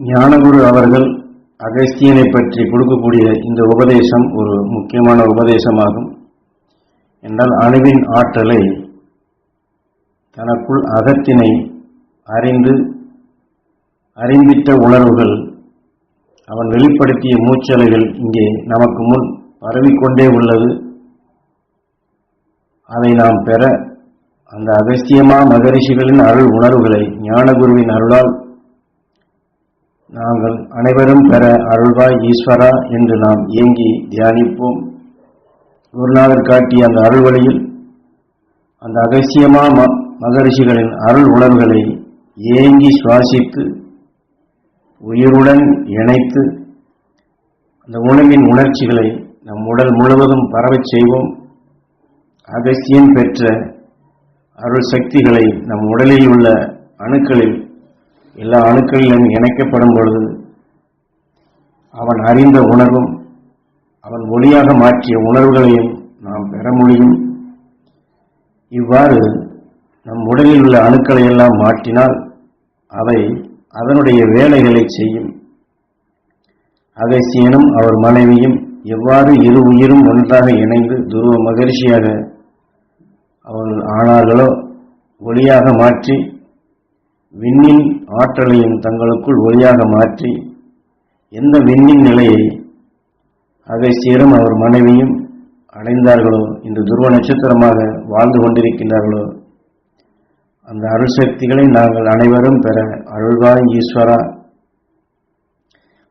ஞானகுரு அவர்கள் அகஸ்தியனை பற்றி கொடுக்கக்கூடிய இந்த உபதேசம் ஒரு முக்கியமான உபதேசமாகும். என்றால் அணுவின் ஆற்றலை தனக்குள் அகத்தினை அறிந்து அறிந்திட்ட உணர்வுகள் அவன் வெளிப்படுத்திய மூச்சலைகள் இங்கே நமக்கு முன் பரவிக்கொண்டே உள்ளது. அதை நாம் பெற அந்த அகஸ்தியமா மகரிஷிகளின் அருள் உணர்வுகளை ஞானகுருவின் அருளால் நாங்கள் அனைவரும் பெற அருள்வாய் ஈஸ்வரா என்று நாம் ஏங்கி தியானிப்போம். குருநாதர் காட்டிய அந்த அருள் வழியில் அந்த அகசியமா ம- மகரிஷிகளின் அருள் உணர்வுகளை ஏங்கி சுவாசித்து உயிருடன் இணைத்து அந்த உணவின் உணர்ச்சிகளை நம் உடல் முழுவதும் பரவச் செய்வோம். அகசியம் பெற்ற அருள் சக்திகளை நம் உடலில் உள்ள அணுக்களில் எல்லா அணுக்களிலும் இணைக்கப்படும் பொழுது அவன் அறிந்த உணர்வும் அவன் ஒளியாக மாற்றிய உணர்வுகளையும் நாம் பெற முடியும். இவ்வாறு நம் உடலில் உள்ள அணுக்களை எல்லாம் மாற்றினால் அவை அதனுடைய வேலைகளை செய்யும். அகசியனும் அவர் மனைவியும் எவ்வாறு இரு உயிரும் ஒன்றாக இணைந்து துருவ மகிழ்ச்சியாக அவர்கள் ஆனார்களோ ஒளியாக மாற்றி விண்ணின் ஆற்றலையும் தங்களுக்குள் ஒளியாக மாற்றி எந்த விண்ணின் நிலையை அகசியரும் அவர் மனைவியும் அடைந்தார்களோ இந்த துருவ நட்சத்திரமாக வாழ்ந்து கொண்டிருக்கின்றார்களோ அந்த அருள் சக்திகளை நாங்கள் அனைவரும் பெற அருள்வாய் ஈஸ்வரா.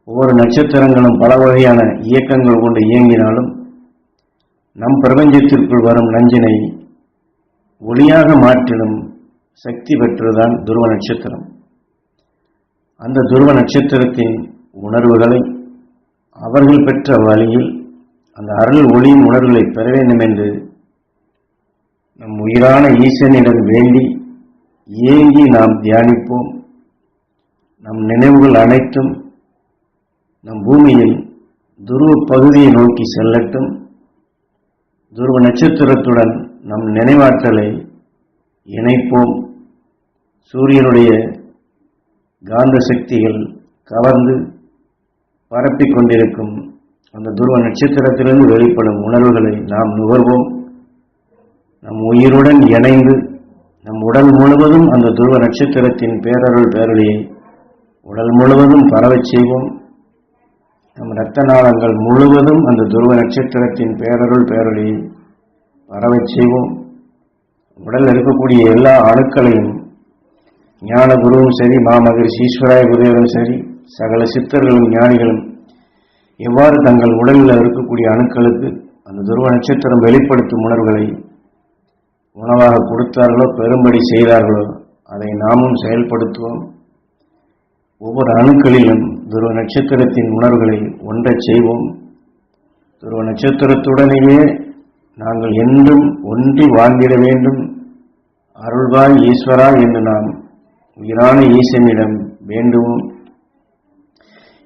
ஒவ்வொரு நட்சத்திரங்களும் பல வகையான இயக்கங்கள் கொண்டு இயங்கினாலும் நம் பிரபஞ்சத்திற்குள் வரும் நஞ்சினை ஒளியாக மாற்றிடும் சக்தி பெற்றதுதான் துருவ நட்சத்திரம். அந்த துருவ நட்சத்திரத்தின் உணர்வுகளை அவர்கள் பெற்ற வழியில் அந்த அருள் ஒளியின் உணர்வுகளை பெற வேண்டும் என்று நம் உயிரான ஈசனிடம் வேண்டி ஏங்கி நாம் தியானிப்போம். நம் நினைவுகள் அனைத்தும் நம் பூமியில் துருவ பகுதியை நோக்கி செல்லட்டும். துருவ நட்சத்திரத்துடன் நம் நினைவாற்றலை இணைப்போம். சூரியனுடைய காந்த சக்திகள் கவர்ந்து பரப்பிக் கொண்டிருக்கும் அந்த துருவ நட்சத்திரத்திலிருந்து வெளிப்படும் உணர்வுகளை நாம் நுகர்வோம். நம் உயிருடன் இணைந்து நம் உடல் முழுவதும் அந்த துருவ நட்சத்திரத்தின் பேரருள் பேரொழியை உடல் முழுவதும் பரவச் செய்வோம். நம் இரத்த நாளங்கள் முழுவதும் அந்த துருவ நட்சத்திரத்தின் பேரருள் பேரொழியை பரவச் செய்வோம். உடலில் இருக்கக்கூடிய எல்லா அணுக்களையும் ஞான குருவும் சரி மாமகரிஷி ஈஸ்வராய குருவரும் சரி சகல சித்தர்களும் ஞானிகளும் எவ்வாறு தங்கள் உடலில் இருக்கக்கூடிய அணுக்களுக்கு அந்த துருவ நட்சத்திரம் வெளிப்படுத்தும் உணர்வுகளை உணவாக கொடுத்தார்களோ பெரும்படி செய்தார்களோ அதை நாமும் செயல்படுத்துவோம். ஒவ்வொரு அணுக்களிலும் துருவ நட்சத்திரத்தின் உணர்வுகளை ஒன்றச் செய்வோம். துருவ நட்சத்திரத்துடனேயே நாங்கள் என்றும் ஒன்றி வாழ்ந்திட வேண்டும். அருள்வாய் ஈஸ்வரா என்று நாம் உயிரான ஈசனிடம் வேண்டுவோம்.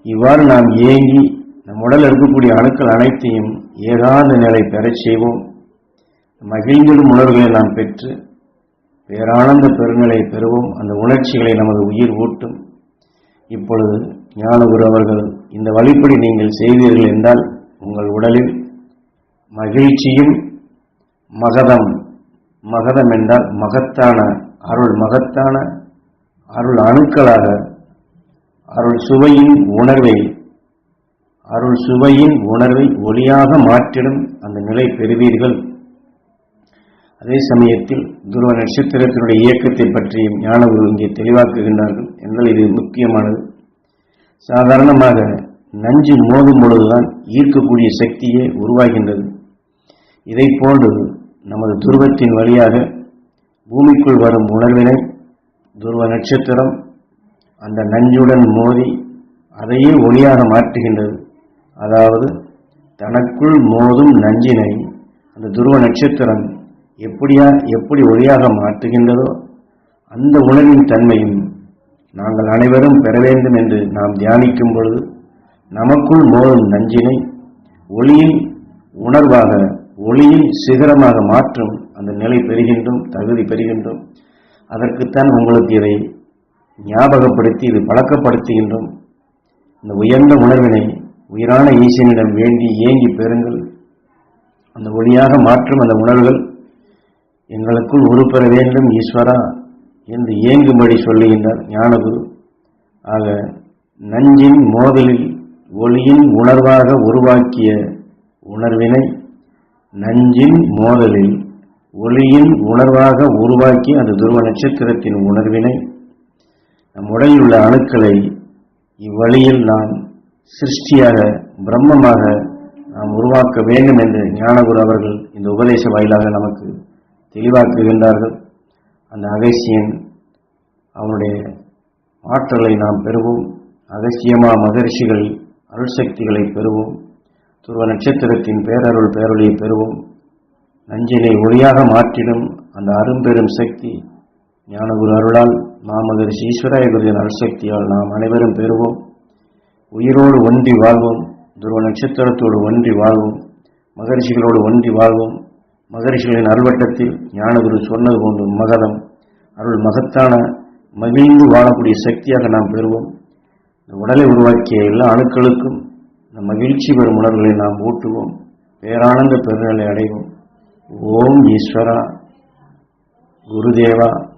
இவ்வாறு நாம் ஏங்கி நம் உடல் இருக்கக்கூடிய அணுக்கள் அனைத்தையும் ஏகாந்த நிலை பெறச் செய்வோம். மகிழ்ந்திடும் உணர்வுகளை நாம் பெற்று பேரானந்த பெருநிலை பெறுவோம். அந்த உணர்ச்சிகளை நமது உயிர் ஊட்டும். இப்பொழுது ஞானகுரு அவர்கள் இந்த வழிப்படி நீங்கள் செய்தீர்கள் என்றால் உங்கள் உடலில் மகிழ்ச்சியும் மகதம். மகதம் என்றால் மகத்தான அருள் மகத்தான அருள் அணுக்களாக அருள் சுவையின் உணர்வை அருள் சுவையின் உணர்வை ஒளியாக மாற்றிடும் அந்த நிலை பெறுவீர்கள். அதே சமயத்தில் துருவ நட்சத்திரத்தினுடைய இயக்கத்தை பற்றியும் ஞானகுரு இங்கே தெளிவாக்குகின்றார்கள். என்றால் இது முக்கியமானது. சாதாரணமாக நஞ்சு மோதும் பொழுதுதான் ஈர்க்கக்கூடிய சக்தியே உருவாகின்றது. இதை போன்று நமது துருவத்தின் வழியாக பூமிக்குள் வரும் உணர்வினை துருவ நட்சத்திரம் அந்த நஞ்சுடன் மோதி அதையே ஒளியாக மாற்றுகின்றது. அதாவது தனக்குள் மோதும் நஞ்சினை அந்த துருவ நட்சத்திரம் எப்படியா எப்படி ஒளியாக மாற்றுகின்றதோ அந்த உணர்வின் தன்மையும் நாங்கள் அனைவரும் பெற வேண்டும் என்று நாம் தியானிக்கும் பொழுது நமக்குள் மோதும் நஞ்சினை ஒளியின் உணர்வாக ஒளியின் சிகரமாக மாற்றும் அந்த நிலை பெறுகின்றோம் தகுதி பெறுகின்றோம். அதற்குத்தான் உங்களுக்கு இதை ஞாபகப்படுத்தி இது பழக்கப்படுத்துகின்றோம். இந்த உயர்ந்த உணர்வினை உயிரான ஈசனிடம் வேண்டி ஏங்கி பெறுங்கள். அந்த ஒளியாக மாற்றும் அந்த உணர்வுகள் எங்களுக்குள் உருப்பெற வேண்டும் ஈஸ்வரா என்று ஏங்கும்படி சொல்லுகின்றார் ஞானகுரு. ஆக நஞ்சின் மோதலில் ஒளியின் உணர்வாக உருவாக்கிய உணர்வினை நஞ்சின் மோதலில் ஒளியின் உணர்வாக உருவாக்கி அந்த துருவ நட்சத்திரத்தின் உணர்வினை. நம் உடலில் உள்ள அணுக்களை இவ்வழியில் நாம் சிருஷ்டியாக பிரம்மமாக நாம் உருவாக்க வேண்டும் என்று ஞானகுரு அவர்கள் இந்த உபதேச வாயிலாக நமக்கு தெளிவாக்குகின்றார்கள். அந்த அகசியன் அவனுடைய ஆற்றலை நாம் பெறுவோம். அகசியமா மகரிஷிகள் அருள் சக்திகளை பெறுவோம். துருவ நட்சத்திரத்தின் பேரருள் பேரொழியை பெறுவோம் நஞ்சினை ஒளியாக மாற்றிடும் அந்த அரும்பெரும் சக்தி ஞானகுரு அருளால் மாமகரிஷி ஈஸ்வராய குருவின் அருள் சக்தியால் நாம் அனைவரும் பெறுவோம். உயிரோடு ஒன்றி வாழ்வோம் துருவ நட்சத்திரத்தோடு ஒன்றி வாழ்வோம் மகரிஷிகளோடு ஒன்றி வாழ்வோம். மகரிஷிகளின் அருள்வட்டத்தில் ஞானகுரு சொன்னது போன்று மகதம். அருள் மகத்தான மகிழ்ந்து வாழக்கூடிய சக்தியாக நாம் பெறுவோம். உடலை உருவாக்கிய எல்லா அணுக்களுக்கும் இந்த மகிழ்ச்சி பெறும் உணர்வுகளை நாம் ஊட்டுவோம். பேரானந்த பெருநிலை அடைவோம். ஓம் ஈஸ்வரா குருதேவா